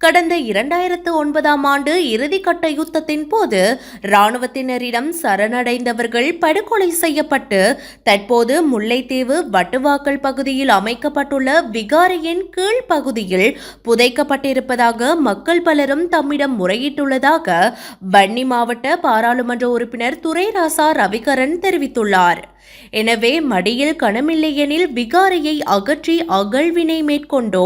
கடந்த இரண்டாயிரத்து ஒன்பதாம் ஆண்டு இறுதிக்கட்ட யுத்தத்தின் போது இராணுவத்தினரிடம் சரணடைந்தவர்கள் படுகொலை செய்யப்பட்டு தற்போது முல்லைத்தீவு வட்டுவாக்கல் பகுதியில் அமைக்கப்பட்டுள்ள விகாரையின் கீழ் பகுதியில் புதைக்கப்பட்டிருப்பதாக மக்கள் பலரும் தம்மிடம் முறையிட்டுள்ளதாக வன்னி மாவட்ட பாராளுமன்ற உறுப்பினர் துரைராசா ரவிகரன் தெரிவித்துள்ளார். எனவே மடியில் கணமில்லையெனில் விகாரையை அகற்றி அகழ்வினை மேற்கொண்டோ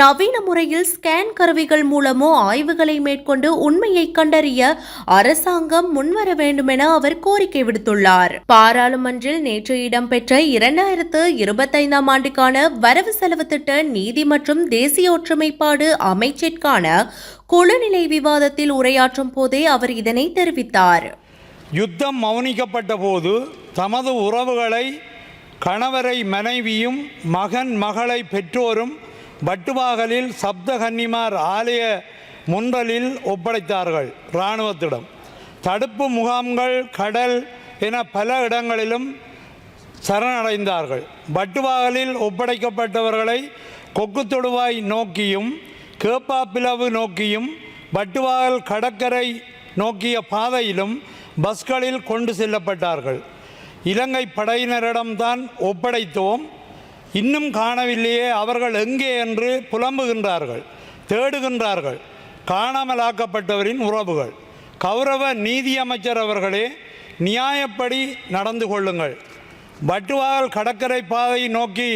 நவீன முறையில் ஸ்கேன் கருவிகள் மூலமோ ஆய்வுகளை மேற்கொண்டு உண்மையை கண்டறிய அரசாங்கம் முன்வர வேண்டுமென அவர் கோரிக்கை விடுத்துள்ளார். பாராளுமன்றில் நேற்று இடம்பெற்ற இரண்டாயிரத்து இருபத்தைந்தாம் ஆண்டுக்கான வரவு செலவு திட்ட நீதி மற்றும் தேசிய ஒற்றுமைப்பாடு அமைச்சிற்கான குழுநிலை விவாதத்தில் உரையாற்றும் போதே அவர் இதனை தெரிவித்தார். யுத்தம் மௌனிக்கப்பட்ட போது தமது உறவுகளை கணவரை மனைவியும் மகன் மகளை பெற்றோரும் பட்டுவாகலில் சப்தகன்னிமார் ஆலய முன்றலில் ஒப்படைத்தார்கள் இராணுவத்திடம். தடுப்பு முகாம்கள் கடல் என பல இடங்களிலும் சரணடைந்தார்கள். பட்டுவாகலில் ஒப்படைக்கப்பட்டவர்களை கொக்குத்தொடுவாய் நோக்கியும் கேப்பாப்பிலவு நோக்கியும் பட்டுவாகல் கடற்கரை நோக்கிய பாதையிலும் பஸ்களில் கொண்டு செல்லப்பட்டார்கள். இலங்கை படையினரிடம்தான் ஒப்படைத்தோம். இன்னும் காணவில்லையே அவர்கள் எங்கே என்று புலம்புகின்றார்கள் தேடுகின்றார்கள். காணாமலாக்கப்பட்டவரின் உறவுகள். கௌரவ நீதியமைச்சர் அவர்களே நியாயப்படி நடந்து கொள்ளுங்கள். வட்டுவாகல் கடற்கரை பாதை நோக்கி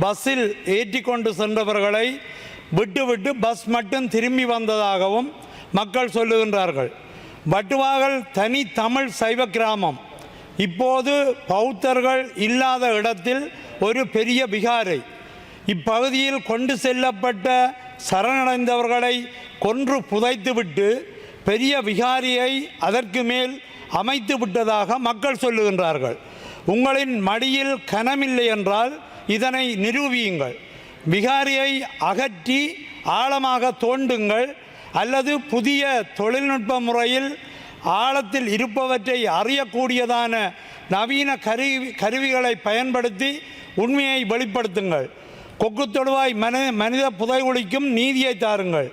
பஸ்ஸில் ஏற்றி கொண்டு சென்றவர்களை விட்டுவிட்டு பஸ் மட்டும் திரும்பி வந்ததாகவும் மக்கள் சொல்லுகின்றார்கள். வட்டுவாகல் தனி தமிழ் சைவ கிராமம். இப்போது பௌத்தர்கள் இல்லாத இடத்தில் ஒரு பெரிய விகாரை இப்பகுதியில் கொண்டு செல்லப்பட்ட சரணடைந்தவர்களை கொன்று புதைத்துவிட்டு பெரிய விகாரியை அதற்கு மேல் அமைத்து விட்டதாக மக்கள் சொல்லுகின்றார்கள். உங்களின் மடியில் கனமில்லை என்றால் இதனை நிரூபியுங்கள். விகாரியை அகற்றி ஆழமாக தோண்டுங்கள் அல்லது புதிய தொழில்நுட்ப முறையில் ஆழத்தில் இருப்பவற்றை அறியக்கூடியதான நவீன கருவி கருவிகளை பயன்படுத்தி உண்மையை வெளிப்படுத்துங்கள். கொக்கு தொடுவாய் மன மனித புதைகுழிக்கும் நீதியை தாருங்கள்.